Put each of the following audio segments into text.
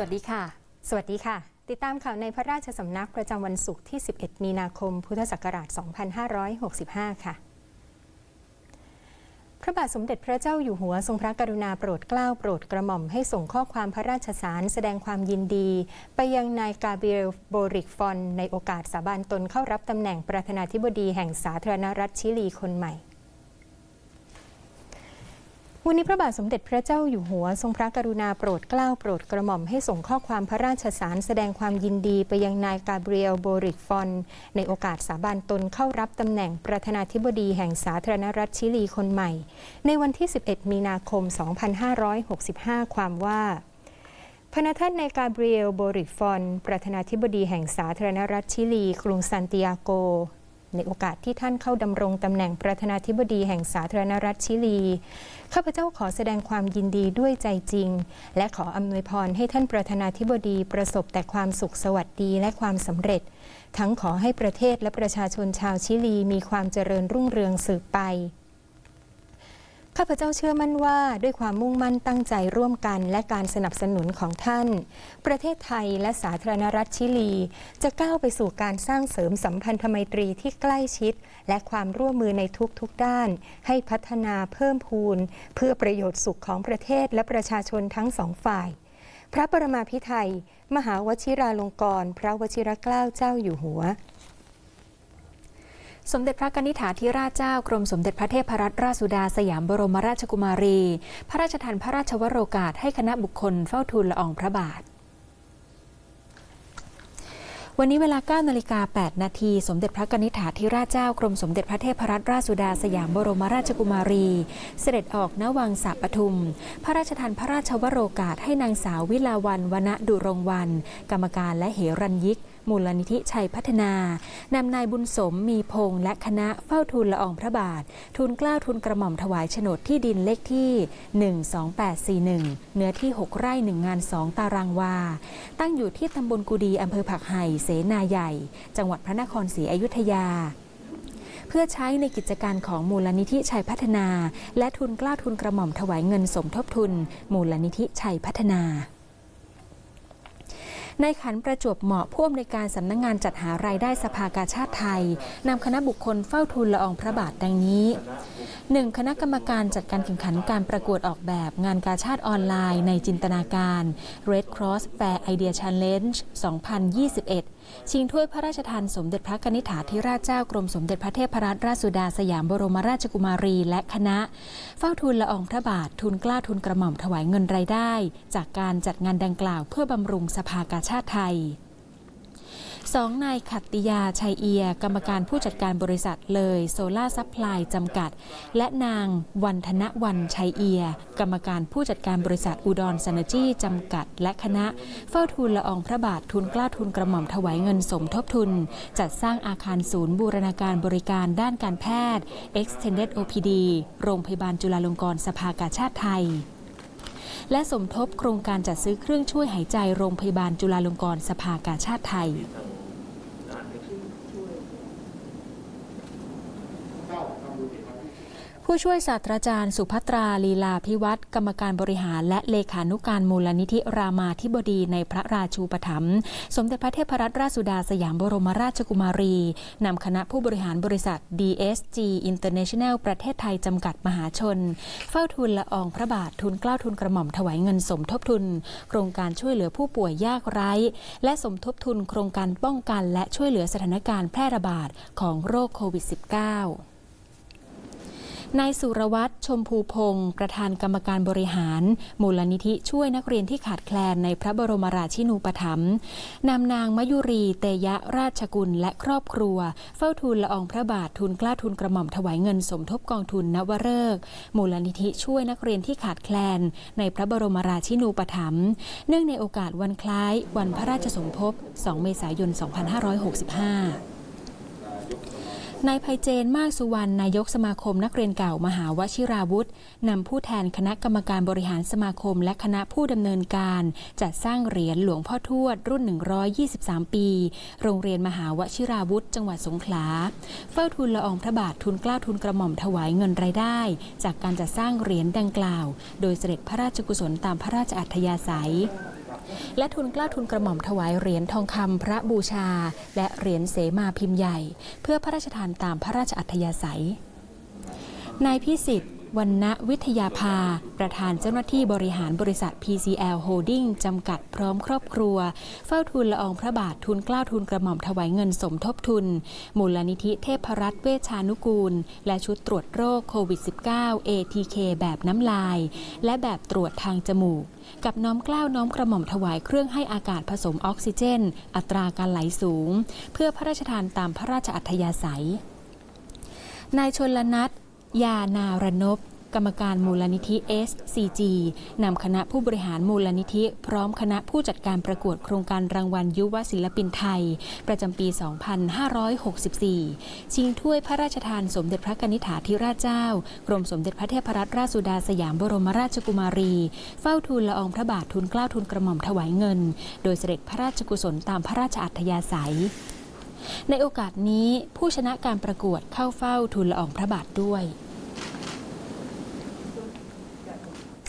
วัสดีค่ะ สวัสดีค่ะ ติดตามข่าวในพระราชสำนักประจำวันศุกร์ที่ 11 มีนาคม พุทธศักราช 2565 ค่ะ พระบาทสมเด็จพระเจ้าอยู่หัวทรงพระกรุณาโปรดเกล้าโปรดกระหม่อมให้ส่งข้อความพระราชสารแสดงความยินดี ไปยังนายกาเบรียลโบริกฟอน ในโอกาสสาบานตนเข้ารับตำแหน่งประธานาธิบดีแห่งสาธารณรัฐชิลีคนใหม่ วันนี้พระบาทสมเด็จพระเจ้าอยู่หัว ทรงพระกรุณาโปรดเกล้าโปรดกระหม่อมให้ส่งข้อความพระราชสารแสดงความยินดีไปยังนายกาเบรียลโบริกฟอน ในโอกาสสาบานตนเข้ารับตำแหน่งประธานาธิบดีแห่งสาธารณรัฐชิลีคนใหม่ ในวันที่ 11 มีนาคม 2565 ความว่าพระท่านนายกาเบรียลโบริกฟอน ประธานาธิบดีแห่งสาธารณรัฐชิลี กรุงซานติอาโก ในโอกาสที่ท่านเข้าดำรงตำแหน่งประธานาธิบดีแห่งสาธารณรัฐชิลี ข้าพเจ้าขอแสดงความยินดีด้วยใจจริง และขออำนวยพรให้ท่านประธานาธิบดีประสบแต่ความสุขสวัสดีและความสำเร็จ ทั้งขอให้ประเทศและประชาชนชาวชิลีมีความเจริญรุ่งเรืองสืบไป ข้าพเจ้าเชื่อมั่นว่าด้วยความมุ่งมั่นตั้งใจร่วมกันและการสนับสนุนของท่าน ประเทศไทยและสาธารณรัฐชิลี จะก้าวไปสู่การสร้างเสริมสัมพันธไมตรีที่ใกล้ชิด และความร่วมมือในทุกๆด้าน ให้พัฒนาเพิ่มพูน เพื่อประโยชน์สุขของประเทศและประชาชนทั้งสองฝ่าย พระปรมาภิไธยมหาวชิราลงกรณพระวชิรเกล้าเจ้าอยู่หัว สมเด็จพระกนิษฐาธิราชเจ้ากรมสมเด็จพระเทพรัตนราชสุดาสยามบรมราชกุมารี พระราชทานพระราชวโรกาสให้คณะบุคคลเฝ้าทูลละอองพระบาทวันนี้เวลา 9 นาฬิกา 8 นาที สมเด็จพระกนิษฐาธิราชเจ้ากรมสมเด็จพระเทพรัตนราชสุดาสยามบรมราชกุมารี เสด็จออกณวังสะปทุม พระราชทานพระราชวโรกาสให้นางสาววิลาวันวณดุรงวัน กรรมการและเหรัญยิก มูลนิธิชัยพัฒนานำนายบุญสมมีพงษ์และคณะเฝ้าทูลละอองพระบาททูลกล้าวทูลกระหม่อมถวายโฉนดที่ดินเลขที่ 12841 เนื้อที่ 6 ไร่ 1 งาน 2 ตารางวา ตั้งอยู่ที่ตำบลกุดีอำเภอผักไห่เสนาใหญ่ จังหวัดพระนครศรีอยุธยาเพื่อใช้ในกิจการของมูลนิธิชัยพัฒนา และทุนกล้าทุนกระหม่อมถวายเงินสมทบทุน มูลนิธิชัยพัฒนา ในขันประจวบเหมาะผู้อำนวยการสำนักงงานจัดหารายได้สภากาชาติไทยนำคณะบุคคลเฝ้าทูลละอองพระบาทดังนี้ 1. คณะกรรมการจัดการแข่งขันการประกวดออกแบบงานกาชาติออนไลน์ในจินตนาการ Red Cross Fair Idea Challenge 2021 ชิงถ้วยพระราชทานสมเด็จพระกนิษฐาธิราชเจ้ากรมสมเด็จพระเทพรัตนราชสุดาสยามบรมราชกุมารีและคณะ เฝ้าทูลละอองพระบาททูลกล้าทูลกระหม่อมถวายเงินรายได้ จากการจัดงานดังกล่าวเพื่อบำรุงสภากาชาติไทย สองนายขัตติยาชัยเอีย กรรมการผู้จัดการบริษัทเลยโซล่าซัพพลายจำกัด และนางวันธนวันชัยเอีย กรรมการผู้จัดการบริษัทอุดรซนจีจำกัด และคณะ เฝ้าทูลละอองพระบาททุนกล้าทุนกระหม่อมถวายเงินสมทบทุน จัดสร้างอาคารศูนย์บูรณาการบริการด้านการแพทย์ Extended OPD โรงพยาบาลจุฬาลงกรณ์สภากาชาติไทยและสมทบโครงการจัดซื้อเครื่องช่วยหายใจโรงพยาบาลจุฬาลงกรณ์สภากาชาติไทย ผู้ช่วยศาสตราจารย์สุภัตราลีลาพิวัตรกรรมการบริหาร และเลขานุการมูลนิธิรามาธิบดีในพระราชูปถัมภ์สมเด็จพระเทพรัตนราชสุดาสยามบรมราชกุมารี นำคณะผู้บริหารบริษัท DSG International ประเทศไทยจำกัดมหาชน เฝ้าทูลละอองพระบาททุนเกล้าทุนกระหม่อมถวายเงินสมทบทุน โครงการช่วยเหลือผู้ป่วยยากไร้ และสมทบทุนโครงการป้องกัน และช่วยเหลือสถานการณ์แพร่ระบาดของโรคโควิด -19 นายสุรวัตรชมพูพงศ์ประธานกรรมการบริหาร มูลนิธิช่วยนักเรียนที่ขาดแคลนในพระบรมราชินูปถัมภ์นำนางมยุรีเตยะราชกุลและครอบครัว เฝ้าทูลละอองพระบาททุนกล้าทุนกระหม่อมถวายเงินสมทบกองทุนนวฤกษ์มูลนิธิช่วยนักเรียนที่ขาดแคลน ในพระบรมราชินูปถัมภ์เนื่องในโอกาสวันคล้าย วันพระราชสมภพ 2 เมษายน 2565 นายภัยเจนมากสุวรรณนายกสมาคมนักเรียนเก่ามหาวชิราวุธนำผู้แทนคณะกรรมการบริหารสมาคมและคณะผู้ดำเนินการ จัดสร้างเหรียญหลวงพ่อทวด รุ่น 123 ปี โรงเรียนมหาวชิราวุธจังหวัดสงขลา เฝ้าทุนละอองพระบาททุนกล้าทุนกระหม่อมถวายเงินรายได้ จากการจัดสร้างเหรียญดังกล่าว โดยเสด็จพระราชกุศลตามพระราชอัธยาศัย และทุนกล้าทุนกระหม่อมถวายเหรียญทองคำพระบูชา และเหรียญเสมาพิมพ์ใหญ่ เพื่อพระราชทานตามพระราชอัธยาศัยนายพิสิทธิ์ วันณวิทยาภา ประธานเจ้าหน้าที่บริหารบริษัท PCL Holding จำกัดพร้อมครอบครัว เฝ้าทูลละอองพระบาททุนกล้าวทุนกระหม่อมถวายเงินสมทบทุน มูลนิธิเทพรัตน์เวชานุกูล และชุดตรวจโรคโควิด -19 ATK แบบน้ำลาย และแบบตรวจทางจมูก กับน้อมกล้าวน้อมกระหม่อมถวายเครื่องให้อากาศผสมออกซิเจน อัตราการไหลสูง เพื่อพระราชทานตามพระราชอัธยาศัยนายชนลนัท ยานารนพกรรมการมูลนิธิ SCG นำคณะผู้บริหารมูลนิธิ พร้อมคณะผู้จัดการประกวดโครงการรางวัลยุวศิลปินไทย ประจำปี 2564 ชิงถ้วยพระราชทานสมเด็จพระกนิษฐาธิราชเจ้า กรมสมเด็จพระเทพรัตนราชสุดาสยามบรมราชกุมารี เฝ้าทูลละอองพระบาททุนเกล้าทุนกระหม่อมถวายเงิน โดยเสด็จพระราชกุศลตามพระราชอัธยาศัย ในโอกาสนี้ผู้ชนะการประกวดเข้าเฝ้าทูลละอองพระบาทด้วย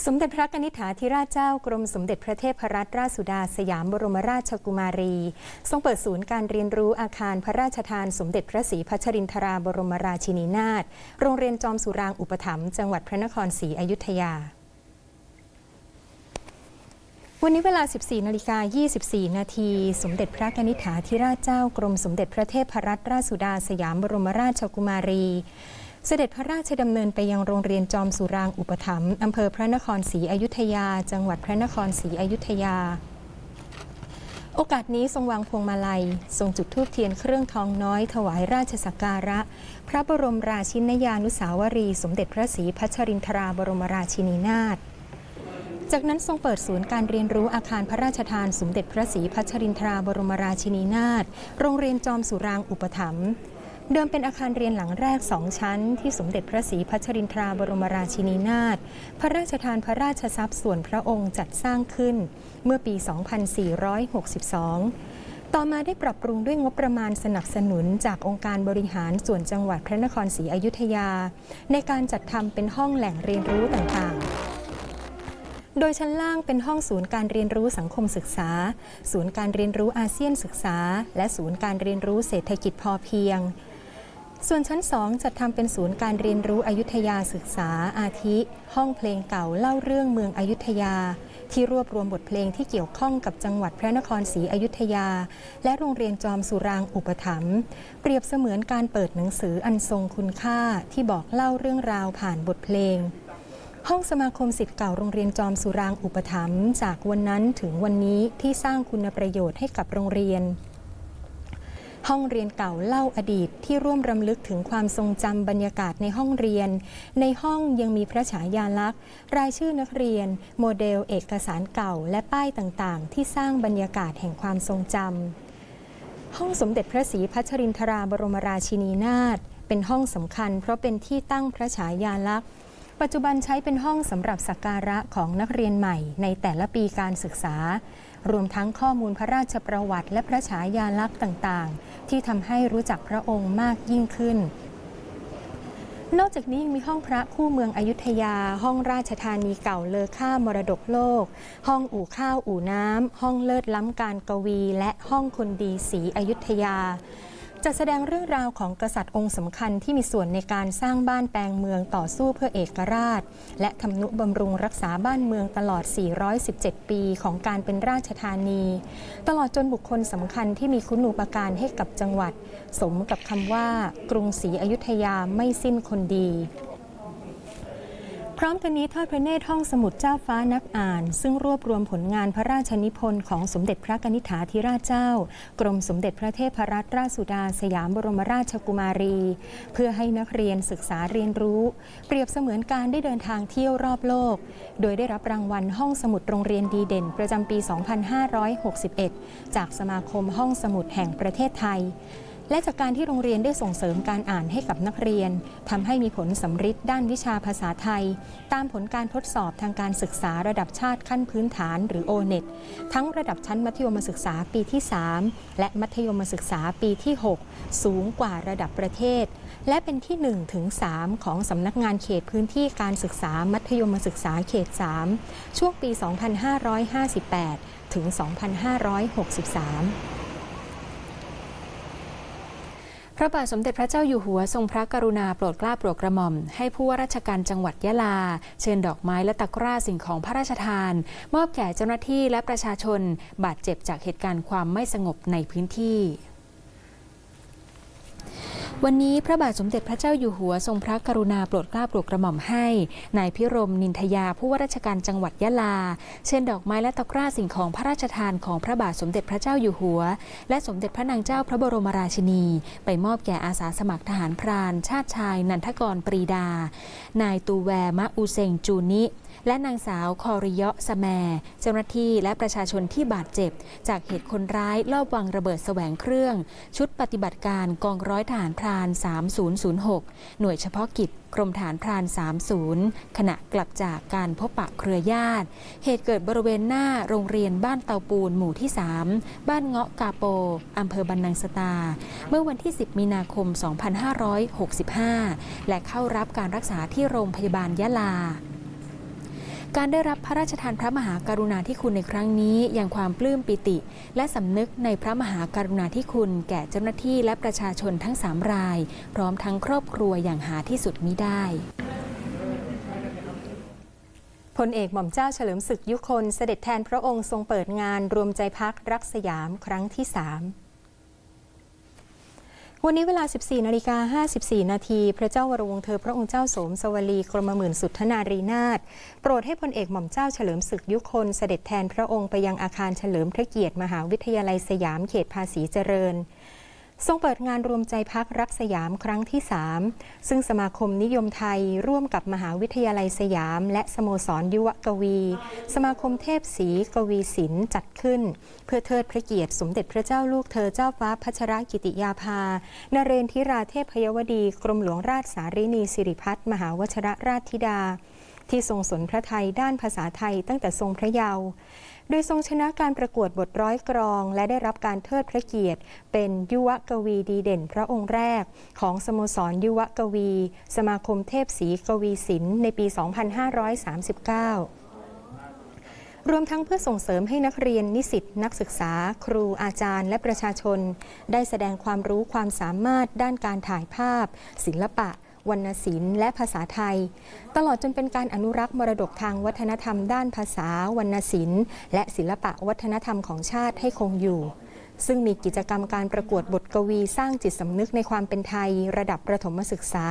สมเด็จพระนิษฐาธิราชเจ้ากรมสมเด็จพระเทพรัตนราชสุดาสยามบรมราชกุมารี ทรงเปิดศูนย์การเรียนรู้อาคารพระราชทานสมเด็จพระศรีพัชรินทราบรมราชินีนาถโรงเรียนจอมสุรางอุปถัมภ์จังหวัดพระนครศรีอยุธยา วันนี้เวลา 14นาฬิกา24 นาที สมเด็จพระนิษฐาธิราชเจ้ากรมสมเด็จพระเทพรัตนราชสุดาสยามบรมราชกุมารี เสด็จพระราชดำเนินไปยังโรงเรียนจอมสุรางอุปถัมภ์อำเภอพระนครศรีอยุธยา จังหวัดพระนครศรีอยุธยา โอกาสนี้ทรงวางพวงมาลัย ทรงจุดธูปเทียนเครื่องทองน้อย ถวายราชสักการะ พระบรมราชินยานุสาวรี สมเด็จพระศรีพัชรินทราบรมราชินีนาถ จากนั้นทรงเปิดศูนย์การเรียนรู้อาคารพระราชทานสมเด็จพระศรีพัชรินทราบรมราชินีนาถโรงเรียนจอมสุรางอุปถัมภ์เดิมเป็นอาคารเรียนหลังแรกสองชั้น ที่สมเด็จพระศรีพัชรินทราบรมราชินีนาถพระราชทานพระราชทรัพย์ส่วนพระองค์จัดสร้างขึ้น เมื่อปี 2462 ต่อมาได้ปรับปรุงด้วยงบประมาณสนับสนุนจากองค์การบริหารส่วนจังหวัดพระนครศรีอยุธยา ในการจัดทำเป็นห้องแหล่งเรียนรู้ต่างๆ โดยชั้นล่างเป็นห้องศูนย์การเรียนรู้สังคมศึกษา ศูนย์การเรียนรู้อาเซียนศึกษา และศูนย์การเรียนรู้เศรษฐกิจพอเพียง ส่วนชั้น 2 จัดทำเป็นศูนย์การเรียนรู้อยุธยาศึกษาอาทิ ห้องเพลงเก่าเล่าเรื่องเมืองอยุธยา ที่รวบรวมบทเพลงที่เกี่ยวข้องกับจังหวัดพระนครศรีอยุธยา และโรงเรียนจอมสุรางอุปถัมภ์เปรียบเสมือนการเปิดหนังสืออันทรงคุณค่าที่บอกเล่าเรื่องราวผ่านบทเพลง ห้องสมาคมสิทธิ์เก่าโรงเรียนจอมสุรางอุปถัมภ์จากวันนั้นถึงวันนี้ที่สร้างคุณประโยชน์ให้กับโรงเรียน ห้องเรียนเก่าเล่าอดีตที่ร่วมรำลึกถึงความทรงจำบรรยากาศในห้องเรียน ในห้องยังมีพระฉายาลักษณ์ รายชื่อนักเรียน โมเดลเอกสารเก่าและป้ายต่างๆ ที่สร้างบรรยากาศแห่งความทรงจำห้องสมเด็จพระศรีพัชรินทราบรมราชินีนาถเป็นห้องสำคัญ เพราะเป็นที่ตั้งพระฉายาลักษณ์ ปัจจุบันใช้เป็นห้องสำหรับสักการะของนักเรียนใหม่ในแต่ละปีการศึกษา รวมทั้งข้อมูลพระราชประวัติ และพระฉายาลักษณ์ต่างๆ ที่ทำให้รู้จักพระองค์มากยิ่งขึ้น นอกจากนี้ยังมีห้องพระคู่เมืองอยุธยา ห้องราชธานีเก่าเลอค่ามรดกโลก ห้องอู่ข้าวอู่น้ำห้องเลิศล้ำการกวี และห้องคนดีศรีอยุธยา จัดแสดงเรื่องราวของกษัตริย์องค์สำคัญที่มีส่วนในการสร้างบ้านแปลงเมืองต่อสู้เพื่อเอกราช และทำนุบำรุงรักษาบ้านเมืองตลอด 417 ปีของการเป็นราชธานี ตลอดจนบุคคลสำคัญที่มีคุณูปการให้กับจังหวัด สมกับคำว่ากรุงศรีอยุธยาไม่สิ้นคนดี พร้อมกันนี้ทอดพระเนตรห้องสมุดเจ้าฟ้านักอ่าน ซึ่งรวบรวมผลงานพระราชนิพนธ์ของสมเด็จพระกนิษฐาธิราชเจ้า กรมสมเด็จพระเทพรัตนราชสุดาสยามบรมราชกุมารี เพื่อให้นักเรียนศึกษาเรียนรู้ เปรียบเสมือนการได้เดินทางเที่ยวรอบโลก โดยได้รับรางวัลห้องสมุดโรงเรียนดีเด่น ประจำปี 2561 จากสมาคมห้องสมุดแห่งประเทศไทย และจากการที่โรงเรียนได้ส่งเสริมการอ่านให้กับนักเรียนทำให้มีผลสำฤทธิ์ด้านวิชาภาษาไทย ตามผลการทดสอบทางการศึกษาระดับชาติขั้นพื้นฐานหรือ O-NET ทั้งระดับชั้นมัธยมศึกษาปีที่ 3 และมัธยมศึกษาปีที่ 6 สูงกว่าระดับประเทศ และเป็นที่1ถึง3ของสำนักงานเขตพื้นที่การศึกษามัธยมศึกษาเขต 3 ช่วงปี 2558 ถึง 2563 พ ระบาทสมเด็จพระเจ้าอยู่หัวทรงพระกรุณาโปรดเกล้าโปรดกระหม่อม ให้ผู้ว่าราชการจังหวัดยะลา เชิญดอกไม้และตะกร้าสิ่งของพระราชทาน มอบแก่เจ้าหน้าที่และประชาชน บาดเจ็บจากเหตุการณ์ความไม่สงบในพื้นที่ วันนี้พระบาทสมเด็จพระเจ้าอยู่หัวทรงพระกรุณาโปรดเกล้าโปรดกระหม่อมให้นายพิรมนินทยาผู้ว่าราชการจังหวัดยะลา เชิญดอกไม้และตะกร้าสิ่งของพระราชทานของพระบาทสมเด็จพระเจ้าอยู่หัว และสมเด็จพระนางเจ้าพระบรมราชินี ไปมอบแก่อาสาสมัครทหารพราน ชาติชาย นันทกรปรีดา นายตูแวมะอูเซงจูนิ และนางสาวคอริยะสแมเจ้าหน้าที่และประชาชนที่บาดเจ็บ จากเหตุคนร้ายลอบวางระเบิดแสวงเครื่อง ชุดปฏิบัติการกองร้อยทหารพราน 3006 หน่วยเฉพาะกิจกรมฐานพราน 30 ขณะกลับจากการพบปะเครือญาติ เหตุเกิดบริเวณหน้าโรงเรียนบ้านเตาปูนหมู่ที่ 3 บ้านเงาะกาโป อำเภอบันนังสตา เมื่อวันที่ 10 มีนาคม 2565 และเข้ารับการรักษาที่โรงพยาบาลยะลา การได้รับพระราชทานพระมหากรุณาธิคุณในครั้งนี้อยังความปลื้มปิติ และสำนึกในพระมหากรุณาธิคุณ แก่เจ้าหน้าที่และประชาชนทั้งสามราย พร้อมทั้งครอบครัวอย่างหาที่สุดมิได้พลเอกหม่อมเจ้าเฉลิมศึกยุคนเสด็จแทนพระองค์ทรงเปิดงานรวมใจพักรักสยามครั้งที่3 วันนี้เวลา 14นาฬิกา54 นาทีพระเจ้าวรวงศ์เธอพระองค์เจ้าโสมสวลีกรมหมื่นสุทธนารีนาถโปรดให้พลเอกหม่อมเจ้าเฉลิมศึกยุคนเสด็จแทนพระองค์ไปยังอาคารเฉลิมพระเกียรติมหาวิทยาลัยสยามเขตภาษีเจริญ ทรงเปิดงานรวมใจพักรักสยามครั้งที่ 3 ซึ่งสมาคมนิยมไทยร่วมกับมหาวิทยาลัยสยาม และสโมสรยุวกวี สมาคมเทพศรีกวีศิลป์จัดขึ้น เพื่อเทิดพระเกียรติสมเด็จพระเจ้าลูกเธอเจ้าฟ้าพัชรกิติยาภา นเรนทิราเทพพยวดี กรมหลวงราชสารินีสิริพัฒน์มหาวชรราชธิดา ที่ทรงสนพระไทยด้านภาษาไทยตั้งแต่ทรงพระเยาว์ โดยทรงชนะการประกวดบทร้อยกรอง และได้รับการเทิดพระเกียรติ เป็นยุวกวีดีเด่นพระองค์แรก ของสโมสรยุวกวี สมาคมเทพศรีกวีศิลป์ในปี 2539รวมทั้งเพื่อส่งเสริมให้นักเรียนนิสิตนักศึกษา ครูอาจารย์ และประชาชน ได้แสดงความรู้ความสามารถด้านการถ่ายภาพ ศิลปะ วรรณศิลป์และภาษาไทย ตลอดจนเป็นการอนุรักษ์มรดกทางวัฒนธรรมด้านภาษาวรรณศิลป์ และศิลปะวัฒนธรรมของชาติให้คงอยู่ ซึ่งมีกิจกรรมการประกวดบทกวีสร้างจิตสำนึกในความเป็นไทย ระดับประถมศึกษา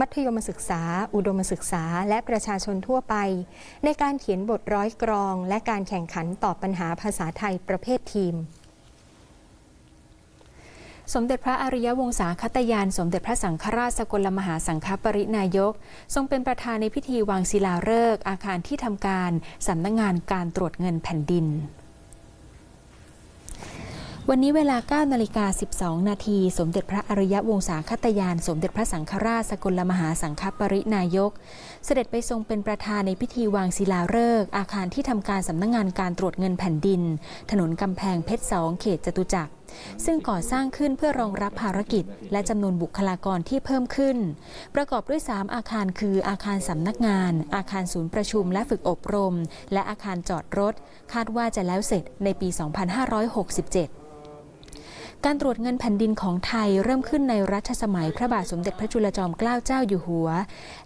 มัธยมศึกษา อุดมศึกษา และประชาชนทั่วไป ในการเขียนบทร้อยกรอง และการแข่งขันตอบปัญหาภาษาไทยประเภททีม สมเด็จพระอริยวงศาคตยาน สมเด็จพระสังฆราชสกลมหาสังฆปรินายก ทรงเป็นประธานในพิธีวางศิลาฤกษ์อาคารที่ทำการสำนักงงานการตรวจเงินแผ่นดิน วันนี้เวลา9นาฬิกา12 นาที สมเด็จพระอริยวงศาคตยาน สมเด็จพระสังฆราชสกลมหาสังฆปรินายก เสด็จไปทรงเป็นประธานในพิธีวางศิลาฤกษ์อาคารที่ทำการสำนักงงานการตรวจเงินแผ่นดิน ถนนกำแพงเพชร2เขตจตุจักรซึ่งก่อสร้างขึ้นเพื่อรองรับภารกิจ และจำนวนบุคลากรที่เพิ่มขึ้น ประกอบด้วย 3 อาคารคืออาคารสำนักงาน อาคารศูนย์ประชุมและฝึกอบรม และอาคารจอดรถ คาดว่าจะแล้วเสร็จในปี 2567 การตรวจเงินแผ่นดินของไทยเริ่มขึ้นในรัชสมัยพระบาทสมเด็จพระจุลจอมเกล้าเจ้าอยู่หัว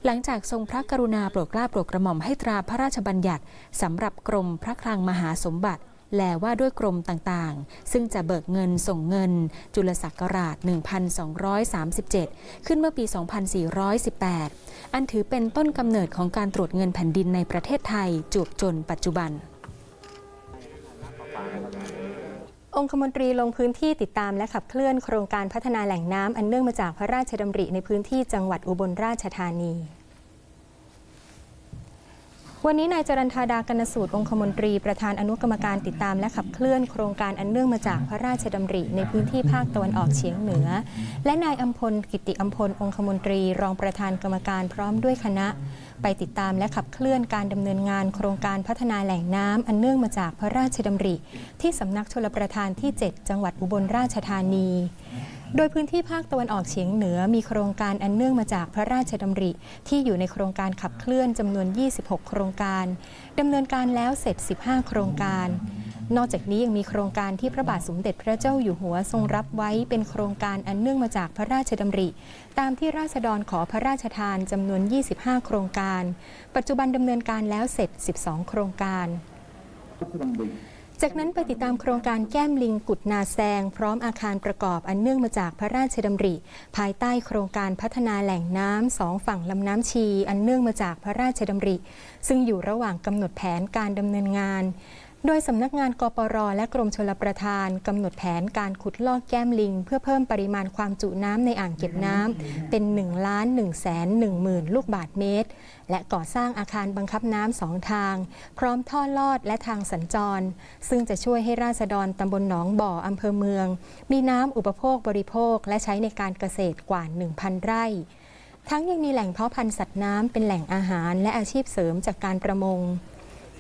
หลังจากทรงพระกรุณาโปรดเกล้าโปรดกระหม่อมให้ตราพระราชบัญญัติสำหรับกรมพระคลังมหาสมบัติแลว่าด้วยกรมต่างๆ ซึ่งจะเบิกเงินส่งเงิน จุลศักราช 1237 ขึ้นเมื่อปี 2418 อันถือเป็นต้นกำเนิดของการตรวจเงินแผ่นดินในประเทศไทยจวบจนปัจจุบัน องคมนตรีลงพื้นที่ติดตามและขับเคลื่อนโครงการพัฒนาแหล่งน้ำอันเนื่องมาจากพระราชดำริในพื้นที่จังหวัดอุบลราชธานีวันนี้นายจรันธาดากนสูตรองคมนตรีประธานอนุกรรมการติดตามและขับเคลื่อนโครงการอันเนื่องมาจากพระราชดำริในพื้นที่ภาคตะวันออกเฉียงเหนือ และนายอัมพลกิติอัมพลองคมนตรี รองประธานกรรมการพร้อมด้วยคณะ ไปติดตามและขับเคลื่อนการดำเนินงานโครงการพัฒนาแหล่งน้ำอันเนื่องมาจากพระราชดำริ ที่สำนักชลประทานที่ 7 จังหวัดอุบลราชธานี โดยพื้นที่ภาคตะวันออกเฉียงเหนือมีโครงการอันเนื่องมาจากพระราชดำริ ที่อยู่ในโครงการขับเคลื่อนจำนวน 26 โครงการดำเนินการแล้วเสร็จ 15 โครงการ นอกจากนี้ยังมีโครงการที่พระบาทสมเด็จพระเจ้าอยู่หัวทรงรับไว้เป็นโครงการอันเนื่องมาจากพระราชดำริ ตามที่ราษฎรขอพระราชทานจำนวน 25 โครงการ ปัจจุบันดำเนินการแล้วเสร็จ 12 โครงการจากนั้นไปติดตามโครงการแก้มลิงกุดนาแซง พร้อมอาคารประกอบอันเนื่องมาจากพระราชดำริ ภายใต้โครงการพัฒนาแหล่งน้ำสองฝั่งลำน้ำชี อันเนื่องมาจากพระราชดำริ ซึ่งอยู่ระหว่างกำหนดแผนการดำเนินงาน โดยสำนักงานกปรและกรมชลประทานกำหนดแผนการขุดลอกแก้มลิง เพื่อเพิ่มปริมาณความจุน้ำในอ่างเก็บน้ำเป็น 1 ล้าน1แสน1หมื่นลูกบาทเมตร และก่อสร้างอาคารบังคับน้ำสองทาง พร้อมท่อลอดและทางสัญจร ซึ่งจะช่วยให้ราษฎรตำบลหนองบ่ออำเภอเมือง มีน้ำอุปโภคบริโภค และใช้ในการเกษตรกว่า 1,000 ไร่ทั้งยังมีแหล่งเพาะพันธุ์สัตว์น้ำเป็นแหล่งอาหารและอาชีพเสริมจากการประมง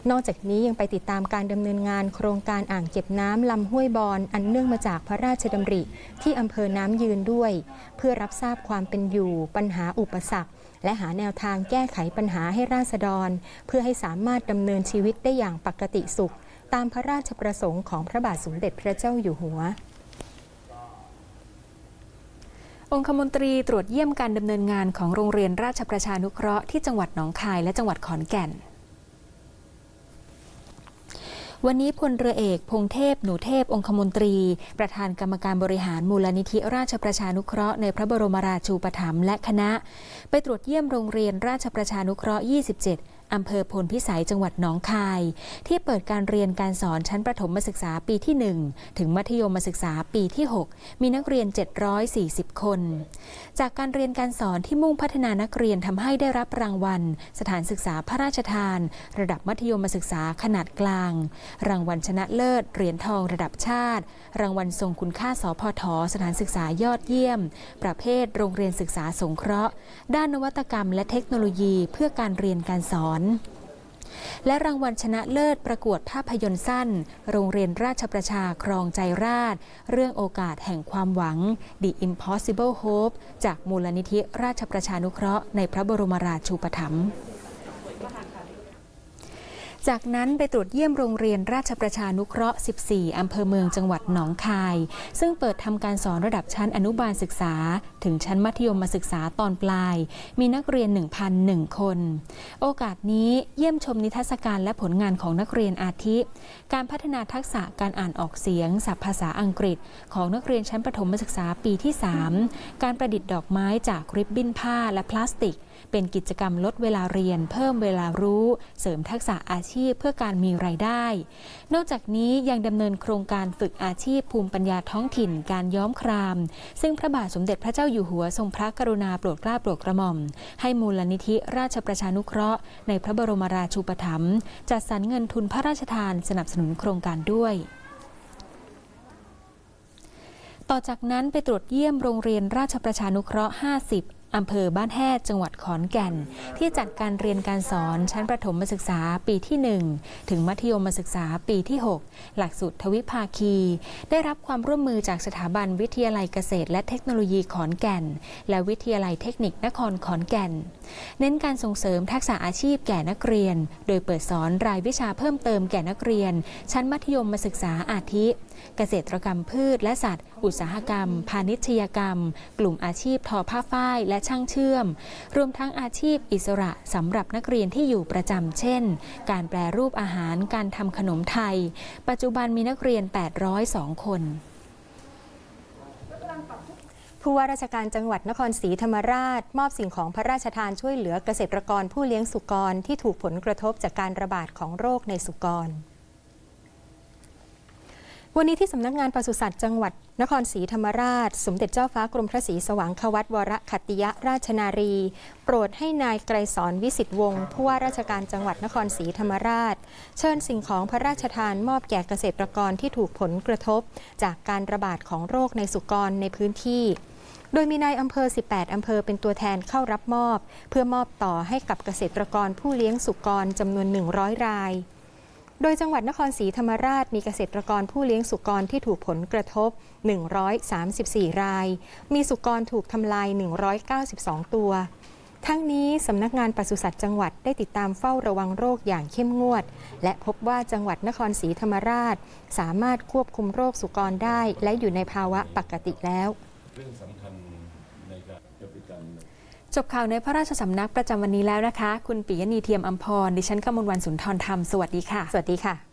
นอกจากนี้ยังไปติดตามการดำเนินงานโครงการอ่างเก็บน้ำลำห้วยบอนอันเนื่องมาจากพระราชดำริ ที่อำเภอน้ำยืนด้วย เพื่อรับทราบความเป็นอยู่ ปัญหาอุปสรรค และหาแนวทางแก้ไขปัญหาให้ราษฎร เพื่อให้สามารถดำเนินชีวิตได้อย่างปกติสุข ตามพระราชประสงค์ของพระบาทสมเด็จพระเจ้าอยู่หัวองคมนตรีตรวจเยี่ยมการดำเนินงานของโรงเรียนราชประชานุเคราะห์ที่จังหวัดหนองคายและจังหวัดขอนแก่น วันนี้พลเรือเอก พงเทพ หนูเทพ องคมนตรี ประธานกรรมการบริหารมูลนิธิราชประชานุเคราะห์ในพระบรมราชูปถัมภ์และคณะ ไปตรวจเยี่ยมโรงเรียนราชประชานุเคราะห์ 27 อำเภอพลพิสัยจังหวัดหนองคาย ที่เปิดการเรียนการสอนชั้นประถมศึกษาปีที่ 1 ถึงมัธยมศึกษาปีที่ 6 มีนักเรียน 740 คน จากการเรียนการสอนที่มุ่งพัฒนานักเรียนทำให้ได้รับรางวัล สถานศึกษาพระราชทาน ระดับมัธยมศึกษาขนาดกลาง รางวัลชนะเลิศเหรียญทองระดับชาติ รางวัลทรงคุณค่าสพทสถานศึกษายอดเยี่ยม ประเภทโรงเรียนศึกษาสงเคราะห์ ด้านนวัตกรรมและเทคโนโลยีเพื่อการเรียนการสอนและรางวัลชนะเลิศประกวดภาพยนตร์สั้น โรงเรียนราชประชาครองใจราช เรื่องโอกาสแห่งความหวัง The Impossible Hope จากมูลนิธิราชประชานุเคราะห์ในพระบรมราชูปถัมภ์ จากนั้นไปตรวจเยี่ยมโรงเรียนราชประชานุเคราะห์ 14 อำเภอเมืองจังหวัดหนองคาย ซึ่งเปิดทำการสอนระดับชั้นอนุบาลศึกษา ถึงชั้นมัธยมศึกษาตอนปลาย มีนักเรียน 1,001 คน โอกาสนี้เยี่ยมชมนิทรรศการและผลงานของนักเรียนอาทิ การพัฒนาทักษะการอ่านออกเสียงศัพท์ภาษาอังกฤษ ของนักเรียนชั้นประถมศึกษาปีที่ 3 การประดิษฐ์ดอกไม้จากริบบิ้นผ้าและพลาสติก เป็นกิจกรรมลดเวลาเรียน เพิ่มเวลารู้ เสริมทักษะอาชีพเพื่อการมีไรายได้ นอกจากนี้ยังดำเนินโครงการฝึกอาชีพภูมิปัญญาท้องถิ่นการย้อมคราม ซึ่งพระบาทสมเด็จพระเจ้าอยู่หัวทรงพระกรุณาโปรดเกล้าโปรดกระหม่อม ให้มูลนิธิราชประชานุเคราะห์ ในพระบรมราชูปถัมภ์จัดสรรเงินทุนพระราชทานสนับสนุนโครงการด้วยต่อจากนั้นไปตรวจเยี่ยมโรงเรียนราชประชานุเคราะห์ 50 อำเภอบ้านแฮดจังหวัดขอนแก่น ที่จัดการเรียนการสอนชั้นประถมศึกษาปีที่ 1 ถึงมัธยมศึกษาปีที่ 6 หลักสูตรทวิภาคี ได้รับความร่วมมือจากสถาบันวิทยาลัยเกษตร และเทคโนโลยีขอนแก่น และวิทยาลัยเทคนิคนครขอนแก่น เน้นการส่งเสริมทักษะอาชีพแก่นักเรียน โดยเปิดสอนรายวิชาเพิ่มเติมแก่นักเรียน ชั้นมัธยมศึกษาอาทิ เกษตรกรรมพืชและสัตว์ อุตสาหกรรม พาณิชยกรรม กลุ่มอาชีพทอผ้าฝ้ายและช่างเชื่อม รวมทั้งอาชีพอิสระสำหรับนักเรียนที่อยู่ประจำเช่น การแปรรูปอาหารการทำขนมไทย ปัจจุบันมีนักเรียน 802 คนผู้ว่าราชการจังหวัดนครศรีธรรมราช มอบสิ่งของพระราชทานช่วยเหลือเกษตรกรผู้เลี้ยงสุกรที่ถูกผลกระทบจากการระบาดของโรคในสุกร วันนี้ที่สำนักงานปศุสัตว์จังหวัด นครศรีธรรมราช สมเด็จเจ้าฟ้ากรมพระศรีสว่างควัตวรขัตติยราชนารี โปรดให้นายไกรสอนวิสิตวงศ์ผู้ว่าราชการจังหวัดนครศรีธรรมราช เชิญสิ่งของพระราชทานมอบแก่เกษตรกรที่ถูกผลกระทบ จากการระบาดของโรคในสุกรในพื้นที่โดยมีนายอำเภอ 18 อำเภอเป็นตัวแทนเข้ารับมอบ เพื่อมอบต่อให้กับเกษตรกรผู้เลี้ยงสุกรจำนวน 100 ราย โดยจังหวัดนครศรีธรรมราชมีเกษตรกรผู้เลี้ยงสุกรที่ถูกผลกระทบ 134 ราย มีสุกรถูกทำลาย 192 ตัว ทั้งนี้สำนักงานปศุสัตว์จังหวัดได้ติดตามเฝ้าระวังโรคอย่างเข้มงวด และพบว่าจังหวัดนครศรีธรรมราช สามารถควบคุมโรคสุกรได้ และอยู่ในภาวะปกติแล้ว จบข่าวในพระราชสำนักประจำวันนี้แล้วนะคะ คุณปิยณีเทียมอัมพร ดิฉันกมลวันสุนทรธรรม สวัสดีค่ะ สวัสดีค่ะ